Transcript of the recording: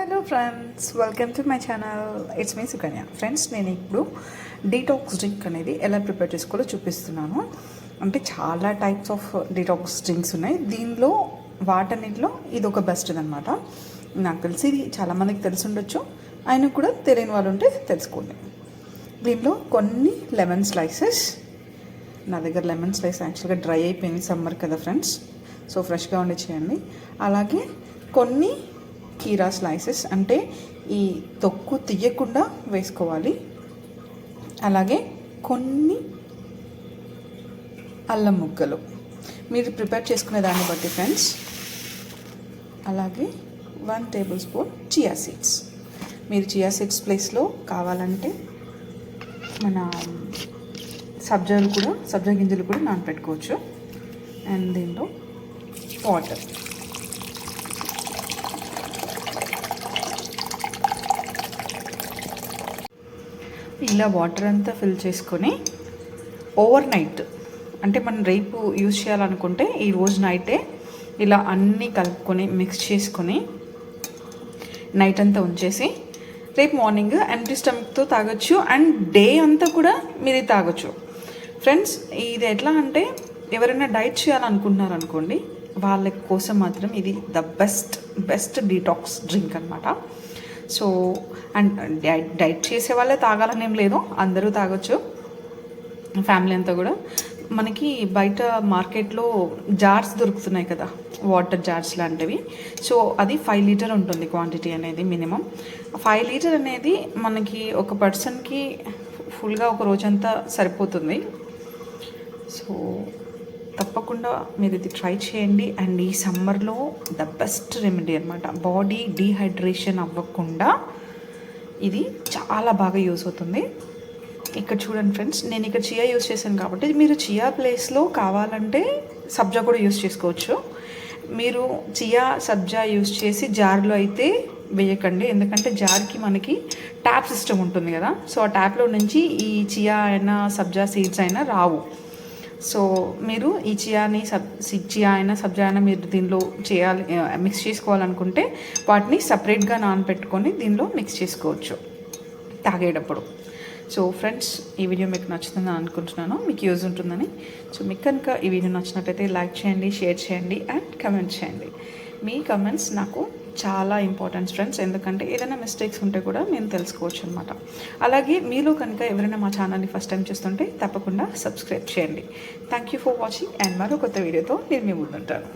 Hello friends welcome to my channel it's me Sukanya friends నేను ఇప్పుడు detox drink అనేది ఎలా ప్రిపేర్ చేసుకోవాలో చూపిస్తున్నాను. అంటే చాలా టైప్స్ ఆఫ్ డీటాక్స్ డ్రింక్స్ ఉన్నాయి. దీనిలో వాటన్నిటిలో ఇది ఒక బెస్ట్ అనమాట నాకు తెలిసి ఇది చాలామందికి తెలిసి ఉండొచ్చు. ఆయన కూడా తెలియని వాళ్ళు ఉంటే తెలుసుకోండి. దీనిలో కొన్ని లెమన్ స్లైసెస్ నా దగ్గర లెమన్ స్లైస్ యాక్చువల్గా డ్రై అయిపోయింది సమ్మర్ కదా ఫ్రెండ్స్ సో ఫ్రెష్గా ఉండి చేయండి. అలాగే కొన్ని కీరా స్లైసెస్ అంటే ఈ తొక్కు తీయకుండా వేసుకోవాలి. అలాగే కొన్ని అల్లం ముక్కలు. మీరు ప్రిపేర్ చేసుకునే దాన్ని బట్టి ఫ్రెండ్స్ అలాగే one tablespoon chia seeds మీరు చియా సీడ్స్ ప్లేస్లో కావాలంటే మన సబ్జాలు కూడా సబ్జా గింజలు కూడా నానపెట్టుకోవచ్చు. అండ్ దీంట్లో వాటర్. ఇలా వాటర్ అంతా ఫిల్ చేసుకొని ఓవర్ నైట్ అంటే మనం రేపు యూజ్ చేయాలనుకుంటే ఈ రోజు నైటే ఇలా అన్నీ కలుపుకొని మిక్స్ చేసుకొని నైట్ అంతా ఉంచేసి రేపు మార్నింగ్ ఎంటీ స్టమక్తో తాగొచ్చు అండ్ డే అంతా కూడా మీరు తాగొచ్చు. ఫ్రెండ్స్ ఇది ఎట్లా అంటే ఎవరైనా డైట్ చేయాలనుకుంటున్నారు అనుకోండి వాళ్ళ కోసం మాత్రం ఇది the best best detox drink అనమాట సో అండ్ డైట్ డైట్ చేసే వాళ్ళే తాగాలని ఏం లేదు. అందరూ తాగొచ్చు. ఫ్యామిలీ అంతా కూడా. మనకి బయట మార్కెట్లో జార్స్ దొరుకుతున్నాయి కదా. వాటర్ జార్స్ లాంటివి. సో అది ఫైవ్ లీటర్ ఉంటుంది క్వాంటిటీ అనేది మినిమం. ఫైవ్ లీటర్ అనేది మనకి ఒక పర్సన్కి ఫుల్గా ఒక రోజంతా సరిపోతుంది. సో తప్పకుండా మీరు ఇది ట్రై చేయండి. అండ్ ఈ సమ్మర్లో ద బెస్ట్ రెమెడీ అనమాట బాడీ డీహైడ్రేషన్ అవ్వకుండా ఇది చాలా బాగా యూస్ అవుతుంది. ఇక్కడ చూడండి ఫ్రెండ్స్ నేను ఇక్కడ చియా యూస్ చేశాను కాబట్టి మీరు చియా ప్లేస్లో కావాలంటే సబ్జా కూడా యూస్ చేసుకోవచ్చు. మీరు చియా సబ్జా యూస్ చేసి జార్లో అయితే వేయకండి. ఎందుకంటే జార్కి మనకి ట్యాప్ సిస్టమ్ ఉంటుంది కదా. సో ఆ ట్యాప్లో నుంచి ఈ చియా అయినా సబ్జా సీడ్స్ అయినా రావు. సో మీరు ఈ చియాని సబ్ చియా అయినా సబ్జా అయినా మీరు దీనిలో చేయాలి మిక్స్ చేసుకోవాలనుకుంటే వాటిని సపరేట్గా నానబెట్టుకొని దీనిలో మిక్స్ చేసుకోవచ్చు తాగేటప్పుడు. సో ఫ్రెండ్స్ ఈ వీడియో మీకు నచ్చుతుందని అనుకుంటున్నాను. మీకు యూజ్ ఉంటుందని. సో మీకు కనుక ఈ వీడియో నచ్చినట్టయితే లైక్ చేయండి షేర్ చేయండి అండ్ కమెంట్ చేయండి. మీ కమెంట్స్ నాకు చాలా ఇంపార్టెంట్ ఫ్రెండ్స్ ఎందుకంటే ఏదైనా మిస్టేక్స్ ఉంటే కూడా మేము తెలుసుకోవచ్చు అనమాట అలాగే మీలో కనుక ఎవరైనా మా ఛానల్ని ఫస్ట్ టైం చూస్తుంటే తప్పకుండా సబ్స్క్రైబ్ చేయండి. Thank you for watching and మరో కొత్త వీడియోతో నేను మీ ముందుంటాను.